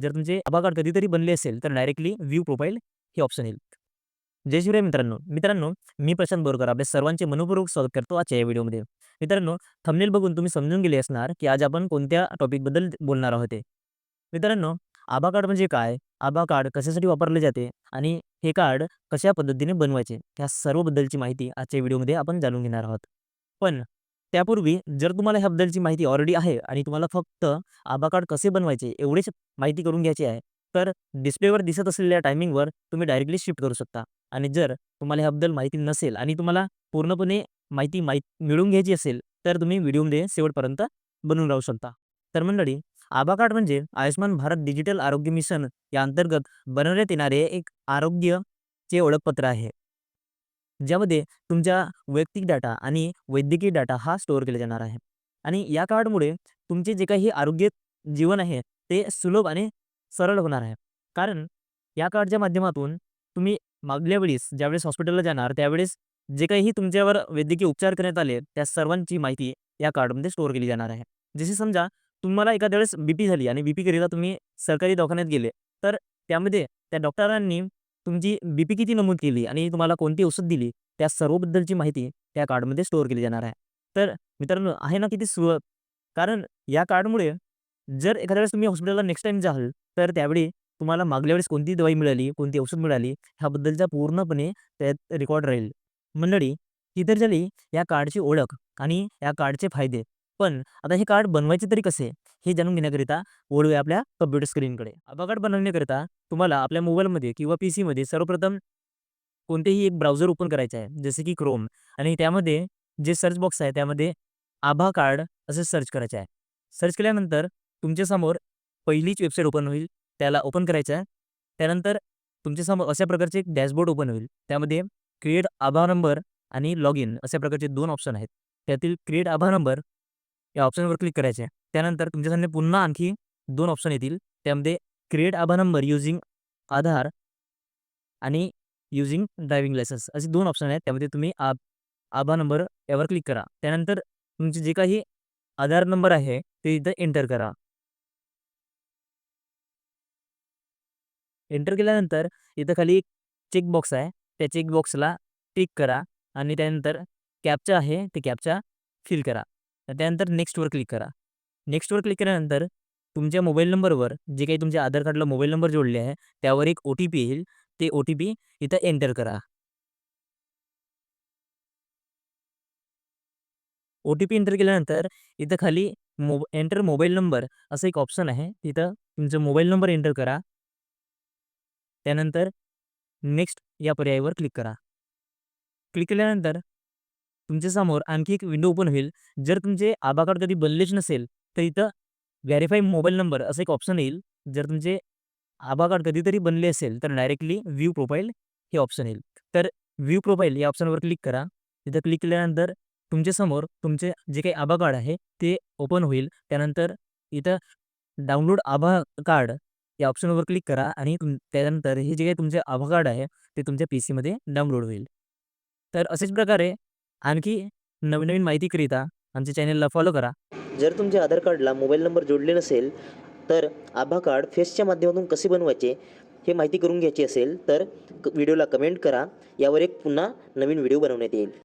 जर तुमचे आभा कार्ड कधीतरी बनले असेल तर डायरेक्टली व्ह्यू प्रोफाईल हे ऑप्शन येईल. जय शिवराय मित्रांनो. मित्रांनो मी प्रशांत बोरकर आपल्या सर्वांचे मनपूर्वक स्वागत करतो आजच्या या व्हिडिओमध्ये मित्रांनो थंबनेल बघून तुम्ही समजून गेले असणार की आज आपण कोणत्या टॉपिकबद्दल बोलणार आहोत ते मित्रांनो आभा कार्ड म्हणजे काय? आभा कार्ड कशासाठी वापरले जाते? आणि हे कार्ड कशा पद्धतीने बनवायचे? ह्या सर्वबद्दलची माहिती आजच्या व्हिडिओमध्ये आपण जाणून घेणार आहोत. पण त्यापूर्वी जर तुम्हाला ह्याबद्दलची माहिती ऑलरेडी आहे आणि तुम्हाला फक्त आभा कार्ड कसे बनवायचे एवढीच माहिती करून घ्यायची आहे तर डिस्प्लेवर दिसत असलेल्या टायमिंगवर तुम्ही डायरेक्टली शिफ्ट करू शकता. आणि जर तुम्हाला ह्याबद्दल माहिती नसेल आणि तुम्हाला पूर्णपणे माहिती माहिती मिळवून घ्यायची असेल तर तुम्ही व्हिडिओमध्ये शेवटपर्यंत बनवून राहू शकता. तर मंडळी आभा कार्ड म्हणजे आयुष्मान भारत डिजिटल आरोग्य मिशन या अंतर्गत बनवण्यात येणारे एक आरोग्यचे ओळखपत्र आहे. ज्यामध्ये तुमच्या वैयक्तिक डाटा आणि वैद्यकीय डाटा हा स्टोअर केला जाणार आहे. आणि या कार्डमुळे तुमचे जे काही आरोग्य जीवन आहे ते सुलभ आणि सरळ होणार आहे. कारण या कार्डच्या माध्यमातून तुम्ही मागल्या वेळेस ज्यावेळेस हॉस्पिटलला जाणार त्यावेळेस जे काही तुमच्यावर वैद्यकीय उपचार करण्यात आले त्या सर्वांची माहिती या कार्डमध्ये स्टोअर केली जाणार आहे. जसे समजा तुम्हाला एखाद्या वेळेस बी पी झाली आणि बी पीकरिता तुम्ही सरकारी दवाखान्यात गेले तर त्यामध्ये त्या डॉक्टरांनी तुमची बीपी किती नमूद केली आणि तुम्हाला कोणती औषध दिली त्या सर्वबद्दलची माहिती त्या कार्डमध्ये स्टोअर केली जाणार आहे. तर मित्रांनो आहे ना किती सुलभ? कारण या कार्डमुळे जर एखाद्या वेळेस तुम्ही हॉस्पिटलला नेक्स्ट टाइम जाल तर त्यावेळी तुम्हाला मागल्या वेळेस कोणती दवाई मिळाली कोणती औषध मिळाली ह्याबद्दलचा पूर्णपणे त्यात रेकॉर्ड राहील. मंडळी ही तर झाली या कार्डची ओळख आणि या कार्डचे फायदे. पण आता हे कार्ड बनवायचे तरी कसे? हे जाणून घेण्याकरिता वळूया आपल्या कम्प्युटर स्क्रीनकडे आभा कार्ड बनवण्याकरिता तुम्हाला आपल्या मोबाईलमध्ये किंवा पी सीमध्ये सर्वप्रथम कोणतेही एक ब्राउझर ओपन करायचं आहे जसे की क्रोम आणि त्यामध्ये जे सर्च बॉक्स आहे त्यामध्ये आभा कार्ड असं सर्च करायचं आहे. सर्च केल्यानंतर तुमच्यासमोर पहिलीच वेबसाईट ओपन होईल त्याला ओपन करायचं आहे. त्यानंतर तुमच्यासमोर अशा प्रकारचे एक डॅशबोर्ड ओपन होईल. त्यामध्ये क्रिएट आभा नंबर आणि लॉग इन अशा प्रकारचे दोन ऑप्शन आहेत. त्यातील क्रिएट आभा नंबर या ऑप्शनवर क्लिक करायचे. त्यानंतर त्यानंतर सामने पुन्हा आणखी दोन ऑप्शन येतील. त्यामध्ये क्रिएट आभा नंबर युजिंग आधार आणि युजिंग ड्रायव्हिंग लायसन्स असे दोन ऑप्शन आहेत. त्यामध्ये तुम्ही आ आभा नंबर यावर क्लिक करा. त्यानंतर तुमचे जे काही आधार नंबर आहे ते इथं एंटर करा. एंटर केल्यानंतर इथं खाली एक चेक बॉक्स आहे. त्या चेकबॉक्सला टिक करा आणि त्यानंतर कॅपचा आहे ते कॅपचा फिल करा. त्यानंतर नेक्स्टवर क्लिक करा. नेक्स्टवर क्लिक केल्यानंतर तुमच्या मोबाईल नंबरवर जे काही तुमच्या आधार कार्डला मोबाईल नंबर जोडले आहे त्यावर एक ओ टी पी येईल. ते ओ टी पी इथं एंटर करा. ओ टी पी एंटर केल्यानंतर इथं खाली मोब एंटर मोबाईल नंबर असं एक ऑप्शन आहे. तिथं तुमचा मोबाईल नंबर एंटर करा. त्यानंतर नेक्स्ट या पर्यायावर क्लिक करा. क्लिक केल्यानंतर तुमच्यासमोर आणखी एक विंडो ओपन होईल. जर तुमचे आभा कार्ड कधी बनलेच नसेल तर इथं व्हेरीफाय मोबाईल नंबर असं एक ऑप्शन येईल. जर तुमचे आभा कार्ड कधीतरी बनले असेल तर डायरेक्टली व्ह्यू प्रोफाईल हे ऑप्शन येईल. तर व्ह्यू प्रोफाईल या ऑप्शनवर क्लिक करा. तिथं क्लिक केल्यानंतर तुमच्यासमोर तुमचे जे काही आभा कार्ड आहे ते ओपन होईल. त्यानंतर इथं डाउनलोड आभा कार्ड या ऑप्शनवर क्लिक करा आणि तुम त्यानंतर हे जे काही तुमचे आभा कार्ड आहे ते तुमच्या पी सीमध्ये डाउनलोड होईल. तर अशाच प्रकारे आणखी नवनवीन माहितीकरिता आमच्या चॅनलला फॉलो करा. जर तुमच्या आधार कार्डला मोबाईल नंबर जोडले नसेल तर आभा कार्ड फेसच्या माध्यमातून कसे बनवायचे हे माहिती करून घ्यायची असेल तर क- व्हिडिओला कमेंट करा. यावर एक पुन्हा नवीन व्हिडिओ बनवण्यात येईल.